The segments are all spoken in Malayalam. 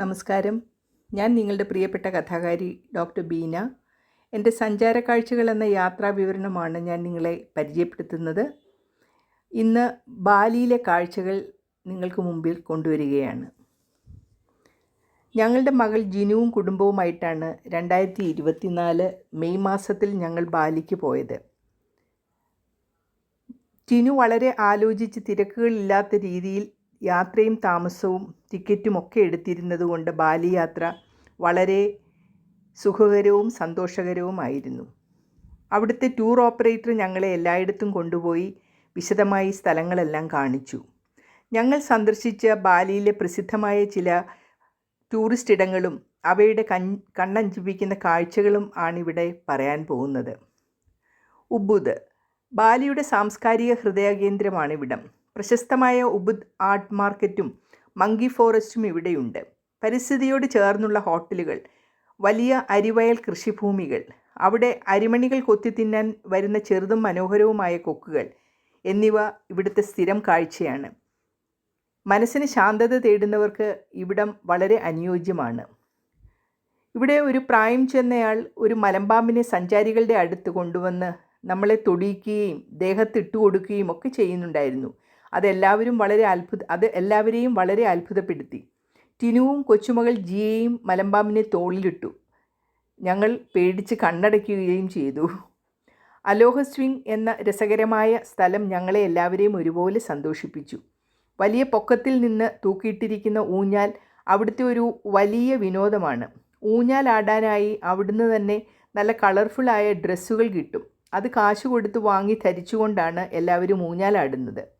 നമസ്കാരം. ഞാൻ നിങ്ങളുടെ പ്രിയപ്പെട്ട കഥാകാരി ഡോക്ടർ ബീന. എന്റെ സഞ്ചാര കാഴ്ചകൾ എന്ന യാത്രാ വിവരണമാണ് ഞാൻ നിങ്ങളെ പരിചയപ്പെടുത്തുന്നത്. ഇന്ന് ബാലിയിലെ കാഴ്ചകൾ നിങ്ങൾക്ക് മുമ്പിൽ കൊണ്ടുവരികയാണ്. ഞങ്ങളുടെ മകൾ ജിനുവും കുടുംബവുമായിട്ടാണ് രണ്ടായിരത്തി ഇരുപത്തിനാല് മെയ് മാസത്തിൽ ഞങ്ങൾ ബാലിക്ക് പോയത്. ജിനു വളരെ ആലോചിച്ച് തിരക്കുകളില്ലാത്ത രീതിയിൽ യാത്രയും താമസവും ടിക്കറ്റും ഒക്കെ എടുത്തിരുന്നത് കൊണ്ട് ബാലി യാത്ര വളരെ സുഖകരവും സന്തോഷകരവുമായിരുന്നു അവിടുത്തെ ടൂർ ഓപ്പറേറ്റർ ഞങ്ങളെ എല്ലായിടത്തും കൊണ്ടുപോയി വിശദമായി സ്ഥലങ്ങളെല്ലാം കാണിച്ചു. ഞങ്ങൾ സന്ദർശിച്ച ബാലിയിലെ പ്രസിദ്ധമായ ചില ടൂറിസ്റ്റ് ഇടങ്ങളും അവയുടെ കൺ കണ്ണഞ്ചിപ്പിക്കുന്ന കാഴ്ചകളും ആണിവിടെ പറയാൻ പോകുന്നത്. ഉബുദ് ബാലിയുടെ സാംസ്കാരിക ഹൃദയകേന്ദ്രമാണ് ഇവിടം പ്രശസ്തമായ ഉബുദ് ആർട്ട് മാർക്കറ്റും മങ്കി ഫോറസ്റ്റും ഇവിടെയുണ്ട്. പരിസ്ഥിതിയോട് ചേർന്നുള്ള ഹോട്ടലുകൾ വലിയ അരിവയൽ കൃഷിഭൂമികൾ അവിടെ അരിമണികൾ കൊത്തി തിന്നാൻ വരുന്ന ചെറുതും മനോഹരവുമായ കൊക്കുകൾ എന്നിവ ഇവിടുത്തെ സ്ഥിരം കാഴ്ചയാണ്. മനസ്സിന് ശാന്തത തേടുന്നവർക്ക് ഇവിടം വളരെ അനുയോജ്യമാണ്. ഇവിടെ ഒരു പ്രായം ചെന്നയാൾ ഒരു മലമ്പാമ്പിനെ സഞ്ചാരികളുടെ അടുത്ത് കൊണ്ടുവന്ന് നമ്മളെ തൊടിയിക്കുകയും ദേഹത്ത് ഇട്ടു കൊടുക്കുകയും ഒക്കെ ചെയ്യുന്നുണ്ടായിരുന്നു. അതെല്ലാവരും വളരെ അത്ഭുത അത് എല്ലാവരെയും വളരെ അത്ഭുതപ്പെടുത്തി. ടിനുവും കൊച്ചുമകൾ ജിയെയും മലമ്പാമ്പിനെ തോളിലിട്ടു. ഞങ്ങൾ പേടിച്ച് കണ്ണടയ്ക്കുകയും ചെയ്തു. അലോഹ സ്വിംഗ് എന്ന രസകരമായ സ്ഥലം ഞങ്ങളെ എല്ലാവരെയും ഒരുപോലെ സന്തോഷിപ്പിച്ചു. വലിയ പൊക്കത്തിൽ നിന്ന് തൂക്കിയിട്ടിരിക്കുന്ന ഊഞ്ഞാൽ അവിടുത്തെ ഒരു വലിയ വിനോദമാണ്. ഊഞ്ഞാൽ ആടാനായി അവിടുന്ന് തന്നെ നല്ല കളർഫുള്ളായ ഡ്രസ്സുകൾ കിട്ടും. അത് കാശ് കൊടുത്ത് വാങ്ങി ധരിച്ചുകൊണ്ടാണ് എല്ലാവരും ഊഞ്ഞാലാടുന്നത്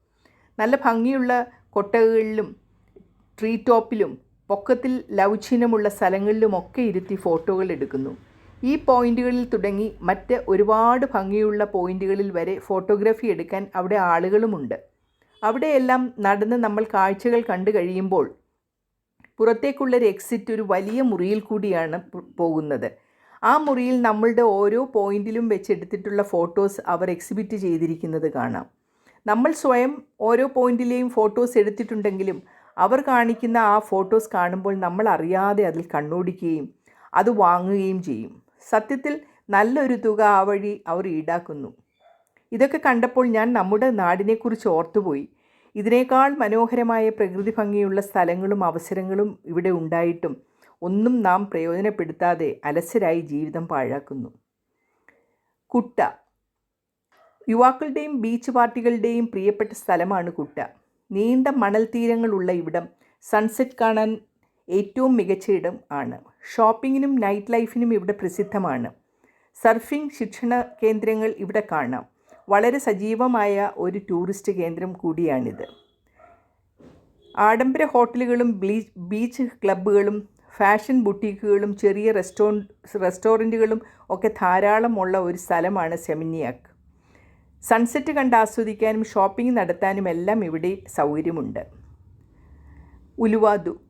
നല്ല ഭംഗിയുള്ള കൊട്ടകളിലും ട്രീ ടോപ്പിലും പൊക്കത്തിൽ ലൗചിനമുള്ള സ്ഥലങ്ങളിലുമൊക്കെ ഇരുത്തി ഫോട്ടോകൾ എടുക്കുന്നു. ഈ പോയിന്റുകളിൽ തുടങ്ങി മറ്റ് ഒരുപാട് ഭംഗിയുള്ള പോയിന്റുകളിൽ വരെ ഫോട്ടോഗ്രാഫി എടുക്കാൻ അവിടെ ആളുകളുമുണ്ട്. അവിടെയെല്ലാം നടന്ന് നമ്മൾ കാഴ്ചകൾ കണ്ടു കഴിയുമ്പോൾ പുറത്തേക്കുള്ളൊരു എക്സിറ്റ് ഒരു വലിയ മുറിയിൽ കൂടിയാണ് പോകുന്നത്. ആ മുറിയിൽ നമ്മളുടെ ഓരോ പോയിന്റിലും വെച്ചെടുത്തിട്ടുള്ള ഫോട്ടോസ് അവർ എക്സിബിറ്റ് ചെയ്തിരിക്കുന്നത് കാണാം. നമ്മൾ സ്വയം ഓരോ പോയിന്റിലെയും ഫോട്ടോസ് എടുത്തിട്ടുണ്ടെങ്കിലും അവർ കാണിക്കുന്ന ആ ഫോട്ടോസ് കാണുമ്പോൾ നമ്മൾ അറിയാതെ അതിൽ കണ്ണോടിക്കുകയും അത് വാങ്ങുകയും ചെയ്യും. സത്യത്തിൽ നല്ലൊരു തുക ആ വഴി അവർ ഈടാക്കുന്നു. ഇതൊക്കെ കണ്ടപ്പോൾ ഞാൻ നമ്മുടെ നാടിനെക്കുറിച്ച് ഓർത്തുപോയി. ഇതിനേക്കാൾ മനോഹരമായ പ്രകൃതി ഭംഗിയുള്ള സ്ഥലങ്ങളും അവസരങ്ങളും ഇവിടെ ഉണ്ടായിട്ടും ഒന്നും നാം പ്രയോജനപ്പെടുത്താതെ അലസരായി ജീവിതം പാഴാക്കുന്നു. കുട്ട യുവാക്കളുടെയും ബീച്ച് പാർട്ടികളുടെയും പ്രിയപ്പെട്ട സ്ഥലമാണ് കുട്ട. നീണ്ട മണൽ തീരങ്ങളുള്ള ഇവിടം സൺസെറ്റ് കാണാൻ ഏറ്റവും മികച്ച ഇടം ആണ്. ഷോപ്പിങ്ങിനും നൈറ്റ് ലൈഫിനും ഇവിടെ പ്രസിദ്ധമാണ്. സർഫിംഗ് ശിക്ഷണ കേന്ദ്രങ്ങൾ ഇവിടെ കാണാം. വളരെ സജീവമായ ഒരു ടൂറിസ്റ്റ് കേന്ദ്രം കൂടിയാണിത്. ആഡംബര ഹോട്ടലുകളും ബീച്ച് ക്ലബ്ബുകളും ഫാഷൻ ബുട്ടീക്കുകളും ചെറിയ റെസ്റ്റോ റെസ്റ്റോറന്റുകളും ഒക്കെ ധാരാളമുള്ള ഒരു സ്ഥലമാണ് സെമിനിയാക്ക്. സൺസെറ്റ് കണ്ട് ആസ്വദിക്കാനും ഷോപ്പിംഗ് നടത്താനും എല്ലാം ഇവിടെ സൗകര്യമുണ്ട്. ഉലുവാദു.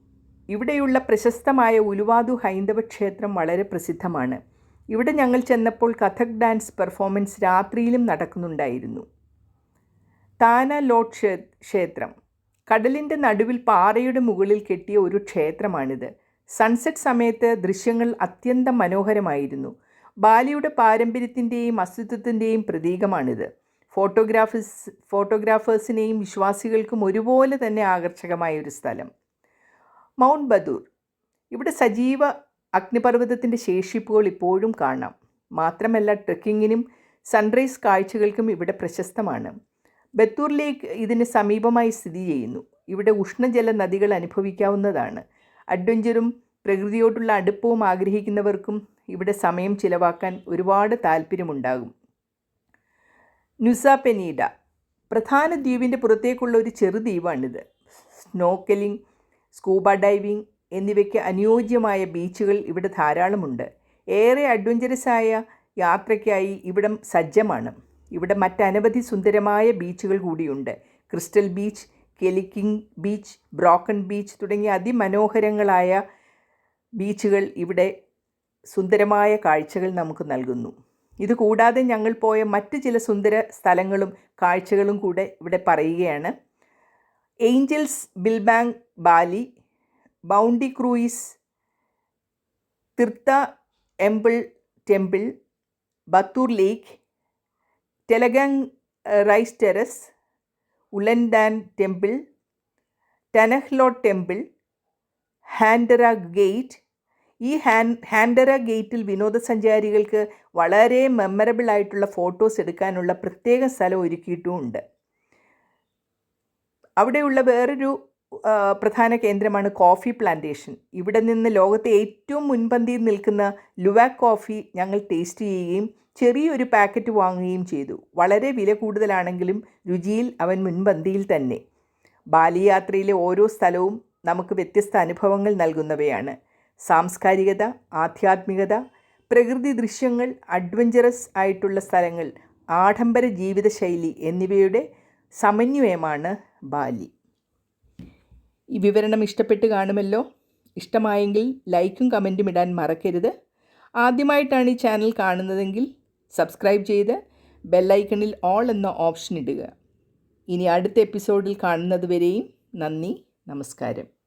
ഇവിടെയുള്ള പ്രശസ്തമായ ഉലുവാദു ഹൈന്ദവ ക്ഷേത്രം വളരെ പ്രസിദ്ധമാണ്. ഇവിടെ ഞങ്ങൾ ചെന്നപ്പോൾ കഥക് ഡാൻസ് പെർഫോമൻസ് രാത്രിയിലും നടക്കുന്നുണ്ടായിരുന്നു. താന ലോട്ട് ക്ഷേത്രം. കടലിന്റെ നടുവിൽ പാറയുടെ മുകളിൽ കെട്ടിയ ഒരു ക്ഷേത്രമാണിത്. സൺസെറ്റ് സമയത്ത് ദൃശ്യങ്ങൾ അത്യന്തം മനോഹരമായിരുന്നു. ബാലിയുടെ പാരമ്പര്യത്തിന്റെയും അസ്തിത്വത്തിന്റെയും പ്രതീകമാണിത്. ഫോട്ടോഗ്രാഫേഴ്സ് ഫോട്ടോഗ്രാഫേഴ്സിനെയും വിശ്വാസികൾക്കും ഒരുപോലെ തന്നെ ആകർഷകമായ ഒരു സ്ഥലം. Mount Batur. ഇവിടെ സജീവ അഗ്നിപർവതത്തിന്റെ ശേഷിപ്പുകൾ ഇപ്പോഴും കാണാം. മാത്രമല്ല ട്രക്കിങ്ങിനും സൺറൈസ് കാഴ്ചകൾക്കും ഇവിടെ പ്രശസ്തമാണ്. ബത്തൂർ ലേക്ക് ഇതിന് സമീപമായി സ്ഥിതി ചെയ്യുന്നു. ഇവിടെ ഉഷ്ണജല നദികൾ അനുഭവിക്കാവുന്നതാണ്. അഡ്വഞ്ചറും പ്രകൃതിയോടുള്ള അടുപ്പവും ആഗ്രഹിക്കുന്നവർക്കും ഇവിടെ സമയം ചിലവാക്കാൻ ഒരുപാട് താല്പര്യമുണ്ടാകും നുസ പെനീഡ പ്രധാന ദ്വീപിന്റെ പുറത്തേക്കുള്ള ഒരു ചെറു ചെറുദ്വീപാണിത് സ്നോക്കലിംഗ് സ്കൂബ ഡൈവിംഗ് എന്നിവയ്ക്ക് അനുയോജ്യമായ ബീച്ചുകൾ ഇവിടെ ധാരാളമുണ്ട്. ഏറെ അഡ്വഞ്ചറസായ യാത്രയ്ക്കായി ഇവിടം സജ്ജമാണ്. ഇവിടെ മറ്റനവധി സുന്ദരമായ ബീച്ചുകൾ കൂടിയുണ്ട്. Crystal beach Kelingking beach broken beach തുടങ്ങിയ അതിമനോഹരങ്ങളായ ബീച്ചുകൾ ഇവിടെ സുന്ദരമായ കാഴ്ചകൾ നമുക്ക് നൽകുന്നു. ഇതുകൂടാതെ ഞങ്ങൾ പോയ മറ്റ് ചില സുന്ദര സ്ഥലങ്ങളും കാഴ്ചകളും കൂടെ ഇവിടെ പറയുകയാണ്. Angel's Billabong Bali Bounty cruise Tirta Empul temple Batur lake ടെലഗാങ് rice terrace Ulun Danu temple Tanah Lot temple Handara gate ഈ ഹാൻ ഹാൻഡറ ഗേറ്റിൽ വിനോദസഞ്ചാരികൾക്ക് വളരെ മെമ്മറബിൾ ആയിട്ടുള്ള ഫോട്ടോസ് എടുക്കാനുള്ള പ്രത്യേക സ്ഥലം ഒരുക്കിയിട്ടുമുണ്ട് അവിടെയുള്ള വേറൊരു പ്രധാന കേന്ദ്രമാണ് കോഫി പ്ലാന്റേഷൻ ഇവിടെ നിന്ന് ലോകത്തെ ഏറ്റവും മുൻപന്തിയിൽ നിൽക്കുന്ന ലുവാക് കോഫി ഞങ്ങൾ ടേസ്റ്റ് ചെയ്യുകയും ചെറിയൊരു പാക്കറ്റ് വാങ്ങുകയും ചെയ്തു. വളരെ വില കൂടുതലാണെങ്കിലും രുചിയിൽ അവൻ മുൻപന്തിയിൽ തന്നെ. ബാലി യാത്രയിലെ ഓരോ സ്ഥലവും നമുക്ക് വ്യത്യസ്ത അനുഭവങ്ങൾ നൽകുന്നവയാണ്. സാംസ്കാരികത ആധ്യാത്മികത പ്രകൃതി ദൃശ്യങ്ങൾ അഡ്വഞ്ചറസ് ആയിട്ടുള്ള സ്ഥലങ്ങൾ ആഡംബര ജീവിതശൈലി എന്നിവയുടെ സമന്വയമാണ് ബാലി. ഈ വിവരണം ഇഷ്ടപ്പെട്ട് കാണുമല്ലോ? ഇഷ്ടമായെങ്കിൽ ലൈക്കും കമന്റും ഇടാൻ മറക്കരുത്. ആദ്യമായിട്ടാണ് ഈ ചാനൽ കാണുന്നതെങ്കിൽ സബ്സ്ക്രൈബ് ചെയ്ത് ബെല്ലൈക്കണിൽ ഓൾ എന്ന ഓപ്ഷൻ ഇടുക. ഇനി അടുത്ത എപ്പിസോഡിൽ കാണുന്നതുവരെയും നന്ദി നമസ്കാരം.